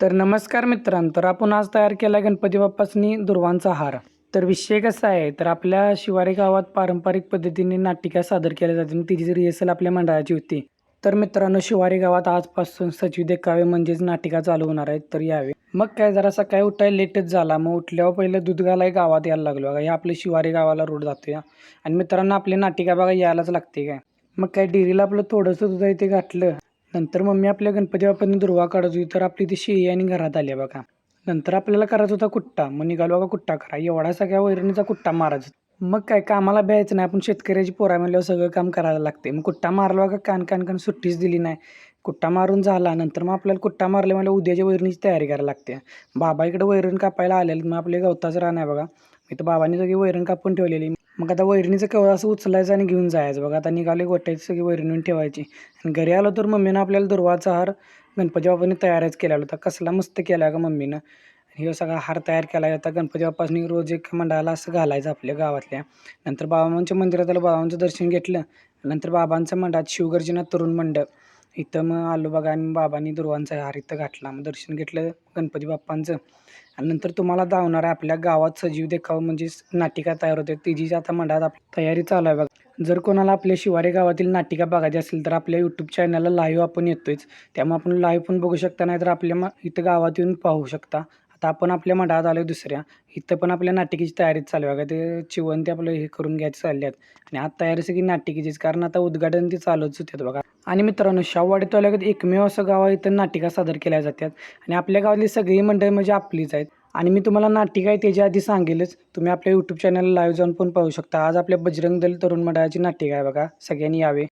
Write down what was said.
तर नमस्कार मित्रांनो तर आपण आज तयार केला गणपती बाप्पासनी दुर्वांचा हार. तर विषय कसा आहे? तर आपल्या शिवारी गावात पारंपरिक पद्धतीने नाटिका सादर केल्या जाते आणि तिची रिहर्सल आपल्या मंडळाची होती. तर मित्रांनो शिवारी गावात आजपासून सचिव देखावे म्हणजेच नाटिका चालू होणार आहेत. तर यावे मग काय जरा सकाळी उठायला लेटच झाला. मग उठल्यावर पहिलं दूध घालाय गावात यायला लागलो. बघा हे आपले शिवारी गावाला रोड जातो या आणि मित्रांनो आपली नाटिका बघा यायलाच लागते काय? मग काय डेअरीला आपलं थोडंसं दूध इथे घातलं. नंतर मम्मी आपल्या गणपती बाप्पांनी दुर्वा काढत होती तर आपली ती शेळी आणि घरात आली बघा. नंतर आपल्याला करायचा होता कुट्टा. मग निघालो बघा कुट्टा करा एवढा सगळ्या वैरणीचा कुट्टा मारायचा. मग काय कामाला भ्यायचं नाही. आपण शेतकऱ्याची पोरा म्हणल्यावर सगळं काम करायला लागते. मग कुट्टा मारला बघा कान कान कान सुट्टीच दिली नाही. कुट्टा मारून झाला. नंतर मग आपल्याला कुट्टा मारले मला उद्याच्या वैरणीची तयारी करायला लागते. बाबा इकडे वैरण कापायला आलेलं मग आपले गवताचं रान आहे बघा. तर बाबांनी सगळी वैरण कापून ठेवलेली. मग आता वैरणीचं केवळ असं उचलायचं आणि घेऊन जायचं. बघा आता निघाले गोट्याची सगळी वैरणीन ठेवायची. आणि घरी आलो तर मम्मीनं आपल्याला दुर्वाचा हार गणपती बाप्पांनी तयारच केला होता. कसला मस्त केला का मम्मीनं. हे सगळा हार तयार केला होता. गणपती बाप्पासनी रोज एक मंडळाला असं घालायचं आपल्या गावातल्या. नंतर बाबांच्या मंदिरात आलं बाबांचं दर्शन घेतलं. नंतर बाबांचं मंडळात शिवगर्जना तरुण मंडळ. इथं मग आलो बघा आणि बाबांनी दुर्वांचा हार इथं घातला. मग दर्शन घेतलं गणपती बाप्पांचं. आणि नंतर तुम्हाला धावणार आपल्या गावात सजीव देखावं म्हणजे नाटिका तयार होते. तिची आता मंडळात आपली तयारी चालू आहे बघा. जर कोणाला आपल्या शिवारे गावातील नाटिका बघायची असेल तर आपल्या यूट्यूब चॅनलला लाईव्ह आपण येतोच त्यामुळे आपण लाईव्ह पण बघू शकता नाही तर आपल्या मग इथं गावात येऊन पाहू शकता. आता आपण आपल्या मंडळात आलो दुसऱ्या इथं पण आपल्या नाटिकेची तयारी चालू आहे. का ते चिवण ते आपलं हे करून घ्यायचं चालले आहेत आणि आता तयारी सगळी नाटिकेचीच कारण आता उद्घाटन ते चालूच होते बघा. आणि मित्रांनो शाहवाडी तालुक्यात एकमेव असं गाव आहे इथं नाटिका सादर केल्या जातात आणि आपल्या गावातली सगळी मंडळी म्हणजे आपलीच आहेत. आणि मी तुम्हाला नाटिका आहे त्याच्या आधी सांगेलच तुम्ही आपल्या यूट्यूब चॅनलला लाईव्ह जाऊन पण पाहू शकता. आज आपल्या बजरंग दल तरुण मंडळाची नाटिका आहे बघा सगळ्यांनी यावे.